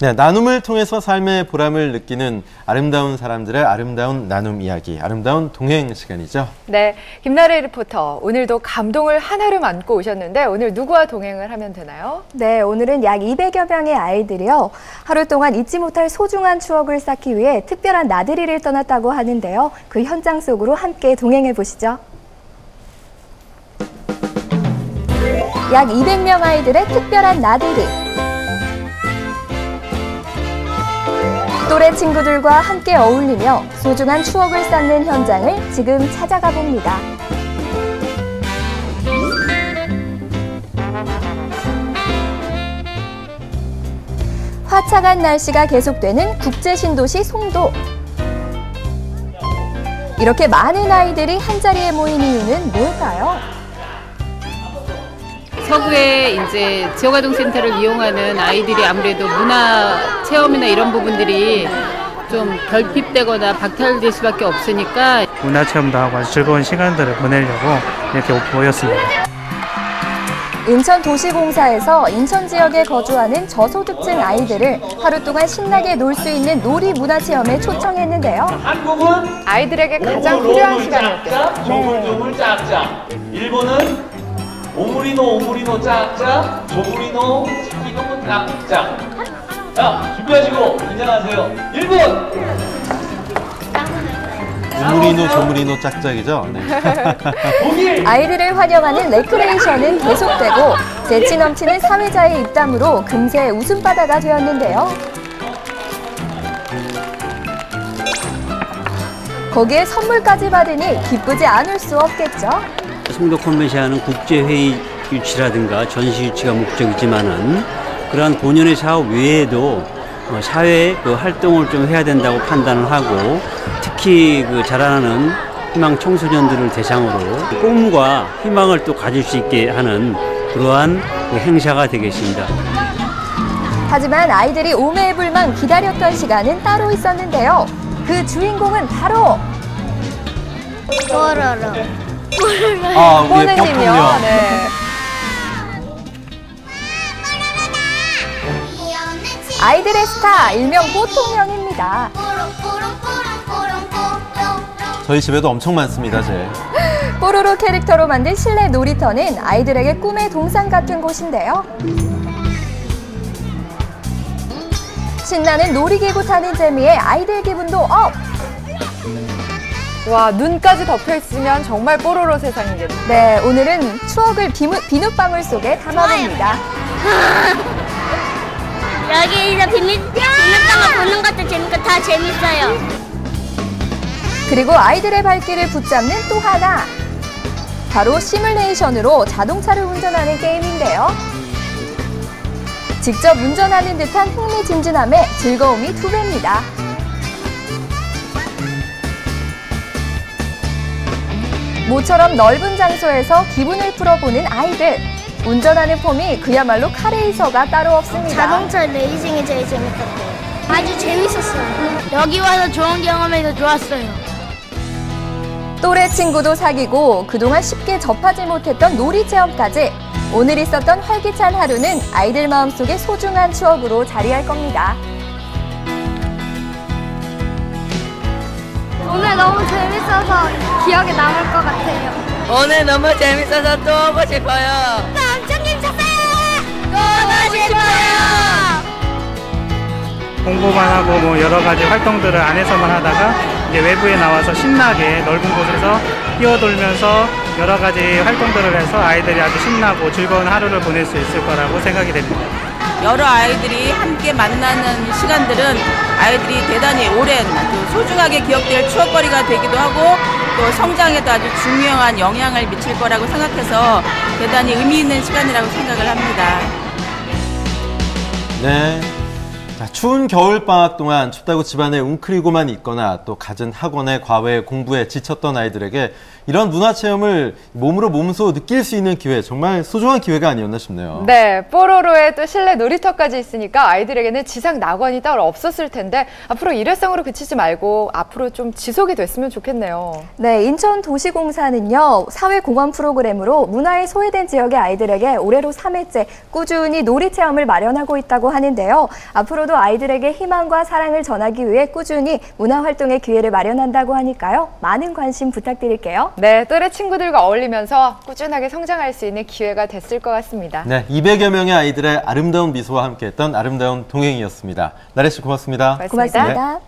네, 나눔을 통해서 삶의 보람을 느끼는 아름다운 사람들의 아름다운 나눔 이야기, 아름다운 동행 시간이죠. 네, 김나래 리포터 오늘도 감동을 하나로 안고 오셨는데 오늘 누구와 동행을 하면 되나요? 네, 오늘은 약 200여 명의 아이들이요. 하루 동안 잊지 못할 소중한 추억을 쌓기 위해 특별한 나들이를 떠났다고 하는데요. 그 현장 속으로 함께 동행해 보시죠. 약 200명 아이들의 특별한 나들이. 또래 친구들과 함께 어울리며 소중한 추억을 쌓는 현장을 지금 찾아가 봅니다. 화창한 날씨가 계속되는 국제 신도시 송도. 이렇게 많은 아이들이 한자리에 모인 이유는 뭘까요? 서구의 이제 지역아동센터를 이용하는 아이들이 아무래도 문화 체험이나 이런 부분들이 좀 결핍되거나 박탈될 수밖에 없으니까 문화 체험도 하고 아주 즐거운 시간들을 보내려고 이렇게 모였습니다. 인천도시공사에서 인천 지역에 거주하는 저소득층 아이들을 하루 동안 신나게 놀 수 있는 놀이 문화 체험에 초청했는데요. 한국은 아이들에게 가장 필요한. 조물조물 짝짝. 일본은 오므리노 오므리노 짝짝. 조물이노 차기노 짝짝. 자 준비하시고 인정하세요. 일본. 우무리노 조무리노 짝짝이죠. 네. 아이들을 환영하는 레크레이션은 계속되고 재치 넘치는 사회자의 입담으로 금세 웃음바다가 되었는데요. 거기에 선물까지 받으니 기쁘지 않을 수 없겠죠. 송도 컨벤션은 국제회의 유치라든가 전시 유치가 목적이지만은 그러한 본연의 사업 외에도 어, 사회 그 활동을 좀 해야 된다고 판단을 하고 특히 그 자라나는 희망 청소년들을 대상으로 꿈과 희망을 또 가질 수 있게 하는 그러한 그 행사가 되겠습니다. 하지만 아이들이 오매불망 기다렸던 시간은 따로 있었는데요. 그 주인공은 바로 뽀로로. 아, 우리의 호는님이요. 뽀뽀요. 네. 아이들의 스타 일명 보통령입니다. 저희 집에도 엄청 많습니다, 제. 뽀로로 캐릭터로 만든 실내 놀이터는 아이들에게 꿈의 동산 같은 곳인데요. 신나는 놀이기구 타는 재미에 아이들 기분도 업! 와, 눈까지 덮여 있으면 정말 뽀로로 세상이겠네요. 네, 오늘은 추억을 비무, 비눗방울 속에 담아봅니다. 여기서 비밀, 비밀방을 보는 것도 재밌고 다 재밌어요. 그리고 아이들의 발길을 붙잡는 또 하나. 바로 시뮬레이션으로 자동차를 운전하는 게임인데요. 직접 운전하는 듯한 흥미진진함에 즐거움이 두 배입니다. 모처럼 넓은 장소에서 기분을 풀어보는 아이들. 운전하는 폼이 그야말로 카레이서가 따로 없습니다. 자동차 레이싱이 제일 재밌었어요. 아주 재밌었어요. 여기 와서 좋은 경험해서 좋았어요. 또래 친구도 사귀고 그동안 쉽게 접하지 못했던 놀이 체험까지 오늘 있었던 활기찬 하루는 아이들 마음속에 소중한 추억으로 자리할 겁니다. 오늘 너무 재밌어서 기억에 남을 것 같아요. 오늘 너무 재밌어서 또 오고 싶어요. 엄청 재밌었어요. 또 오고 싶어요. 공부만 하고 뭐 여러 가지 활동들을 안에서만 하다가 이제 외부에 나와서 신나게 넓은 곳에서 뛰어돌면서 여러 가지 활동들을 해서 아이들이 아주 신나고 즐거운 하루를 보낼 수 있을 거라고 생각이 됩니다. 여러 아이들이 함께 만나는 시간들은 아이들이 대단히 오랜 소중하게 기억될 추억거리가 되기도 하고 또 성장에도 아주 중요한 영향을 미칠 거라고 생각해서 대단히 의미 있는 시간이라고 생각을 합니다. 네. 자, 추운 겨울방학 동안 춥다고 집안에 웅크리고만 있거나 또 갖은 학원의 과외 공부에 지쳤던 아이들에게 이런 문화 체험을 몸으로 몸소 느낄 수 있는 기회, 정말 소중한 기회가 아니었나 싶네요. 네, 뽀로로에 또 실내 놀이터까지 있으니까 아이들에게는 지상 낙원이 따로 없었을 텐데 앞으로 일회성으로 그치지 말고 앞으로 좀 지속이 됐으면 좋겠네요. 네, 인천 도시공사는요, 사회 공헌 프로그램으로 문화에 소외된 지역의 아이들에게 올해로 3회째 꾸준히 놀이 체험을 마련하고 있다고 하는데요. 앞으로도 앞으로도 아이들에게 희망과 사랑을 전하기 위해 꾸준히 문화 활동의 기회를 마련한다고 하니까요. 많은 관심 부탁드릴게요. 네, 또래 친구들과 어울리면서 꾸준하게 성장할 수 있는 기회가 됐을 것 같습니다. 네, 200여 명의 아이들의 아름다운 미소와 함께했던 아름다운 동행이었습니다. 나래 씨 고맙습니다. 고맙습니다. 고맙습니다.